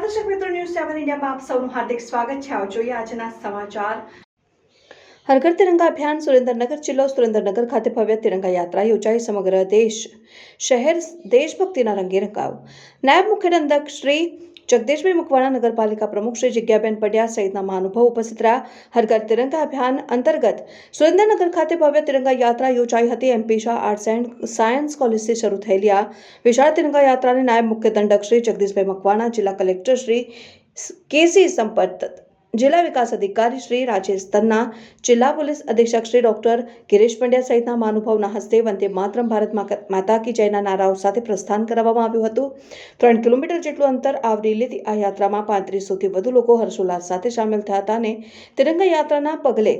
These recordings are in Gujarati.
ઇન્ડિયામાં આપ સૌનું હાર્દિક સ્વાગત છે. આવો જોઈએ આજના સમાચાર. હરઘર તિરંગા અભિયાન સુરેન્દ્રનગર જિલ્લો સુરેન્દ્રનગર ખાતે ભવ્ય તિરંગા યાત્રા યોજાઈ સમગ્ર દેશ, શહેર, દેશભક્તિના રંગે રંગાયો. નાયબ મુખ્ય દંડક શ્રી જગદીશભાઈ મકવાણા નગરપાલિકા પ્રમુખ શ્રી જગ્યાબેન પડિયા સહિતના મહાનુભાવ ઉપસ્થિત રહ્યા. હરઘર તિરંગા અભિયાન અંતર્ગત સુરેન્દ્રનગર ખાતે ભવ્ય તિરંગા યાત્રા યોજાઈ હતી. M P Shah arts and science કોલેજથી શરૂ થયેલી આ વિશાળ તિરંગા યાત્રાને નાયબ મુખ્ય દંડક શ્રી જગદીશભાઈ મકવાણા, જિલ્લા કલેક્ટર શ્રી કેસી સંપત જિલ્લા વિકાસ અધિકારી શ્રી રાજેશ તન્ના, જિલ્લા પોલીસ અધિક્ષક શ્રી ડોક્ટર ગિરીશ પંડ્યા સહિતના મહાનુભાવના હસ્તે વંદે માતરમ ભારત માતા કી જયના નારાઓ સાથે પ્રસ્થાન કરાવવામાં આવ્યું હતું. ત્રણ કિલોમીટર જેટલું અંતર આવરી લીધી આ યાત્રામાં પાંત્રીસોથી વધુ લોકો હર્ષોલ્લાસ સાથે સામેલ થયા હતા અને તિરંગા યાત્રાના પગલે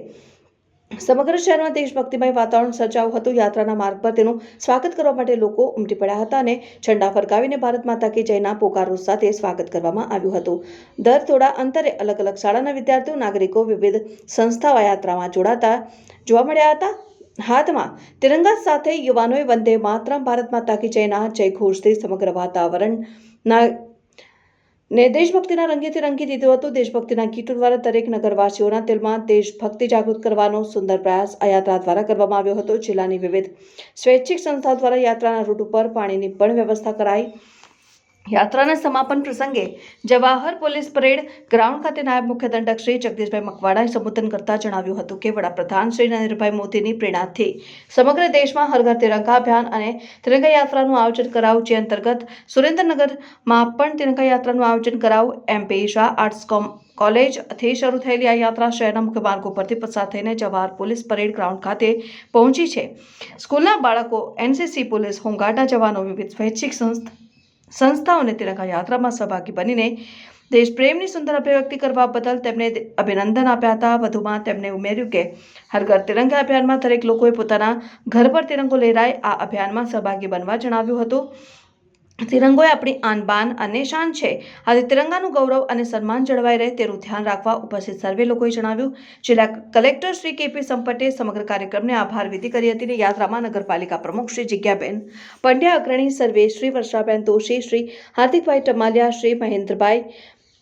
સમગ્ર શહેરમાં દેશભક્તિમય વાતાવરણ સર્જાયું હતું. યાત્રાના માર્ગ પર તેનું સ્વાગત કરવા માટે લોકો ઉમટી પડ્યા હતા અને ઝંડા ફરકાવીને ભારત માતા કી જયના પોકારો સાથે સ્વાગત કરવામાં આવ્યું હતું. દર થોડા અંતરે અલગ અલગ શાળાના વિદ્યાર્થીઓ, નાગરિકો વિવિધ સંસ્થાઓ યાત્રામાં જોડાતા જોવા મળ્યા હતા. હાથમાં તિરંગા સાથે યુવાનોએ વંદે માતરમ ભારત માતા કી જયના જય ઘોષથી સમગ્ર વાતાવરણના ને દેશભક્તિના રંગેથી રંગી દીધો હતો. દેશભક્તિના ગીતો દ્વારા દરેક નગરવાસીઓના દિલમાં દેશભક્તિ જાગૃત કરવાનો સુંદર પ્રયાસ આ યાત્રા દ્વારા કરવામાં આવ્યો હતો. જિલ્લાની વિવિધ સ્વૈચ્છિક સંસ્થા દ્વારા યાત્રાના રૂટ ઉપર પાણીની પણ વ્યવસ્થા કરાઈ. યાત્રાના સમાપન પ્રસંગે જવાહર પોલીસ પરેડ ગ્રાઉન્ડ ખાતે નાયબ મુખ્ય દંડક શ્રી જગદીશભાઈ મકવાડાએ સંબોધન કરતા જણાવ્યું હતું કે વડાપ્રધાન શ્રી નરેન્દ્રભાઈ મોદીની પ્રેરણાથી સમગ્ર દેશમાં હર ઘર તિરંગા અભિયાન અને તિરંગા યાત્રાનું આયોજન કરાવું જે અંતર્ગત સુરેન્દ્રનગરમાં પણ તિરંગા યાત્રાનું આયોજન કરાયું. એમપી શાહ આર્ટ્સ કોમ, કોલેજથી શરૂ થયેલી આ યાત્રા શહેરના મુખ્ય માર્ગ ઉપરથી પસાર થઈને જવાહર પોલીસ પરેડ ગ્રાઉન્ડ ખાતે પહોંચી છે. સ્કૂલના બાળકો, એનસીસી પોલીસ, હોમગાર્ડના જવાનો, વિવિધ સ્વૈચ્છિક સંસ્થા સંસ્થાઓને તિરંગા યાત્રામાં સહભાગી બનીને દેશ પ્રેમની સુંદર અભિવ્યક્તિ કરવા બદલ તેમને અભિનંદન આપ્યા હતા. વધુમાં તેમણે ઉમેર્યું કે હર ઘર તિરંગા અભિયાનમાં દરેક લોકોએ પોતાના ઘર પર તિરંગો લહેરાય આ અભિયાનમાં સહભાગી બનવા જણાવ્યું હતું. તિરંગો એ આપણી આન બાન અને શાન છે. આજે તિરંગાનું ગૌરવ અને સન્માન જળવાઈ રહે તેનું ધ્યાન રાખવા ઉપસ્થિત સર્વે લોકોએ જણાવ્યું. જિલ્લા કલેક્ટર શ્રી કેપી સંપટે સમગ્ર કાર્યક્રમને આભાર વિધિ કરી હતી અને યાત્રામાં નગરપાલિકા પ્રમુખ શ્રી જિજ્ઞાબેન પંડ્યા અગ્રણી સર્વે શ્રી વર્ષાબેન દોશી, શ્રી હાર્દિકભાઈ ટમાલિયા, શ્રી મહેન્દ્રભાઈ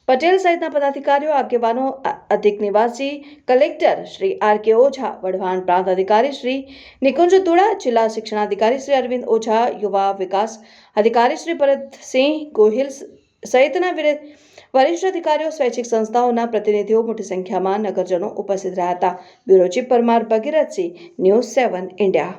પટેલ સહિતના પદાધિકારીઓ, આગેવાનો અધિક નિવાસી, collector Shri R K Oza, Wadhwan પ્રાંત અધિકારી શ્રી નિકુંજ તુડા જિલ્લા શિક્ષણાધિકારી શ્રી અરવિંદ ઓઝા, યુવા વિકાસ અધિકારી શ્રી ભરતસિંહ ગોહિલ સહિતના વિરે- વરિષ્ઠ અધિકારીઓ, સ્વૈચ્છિક સંસ્થાઓના પ્રતિનિધિઓ મોટી સંખ્યામાં નગરજનો ઉપસ્થિત રહ્યા હતા. Bureau chief Parmar Bhagirathsinh, news seven India.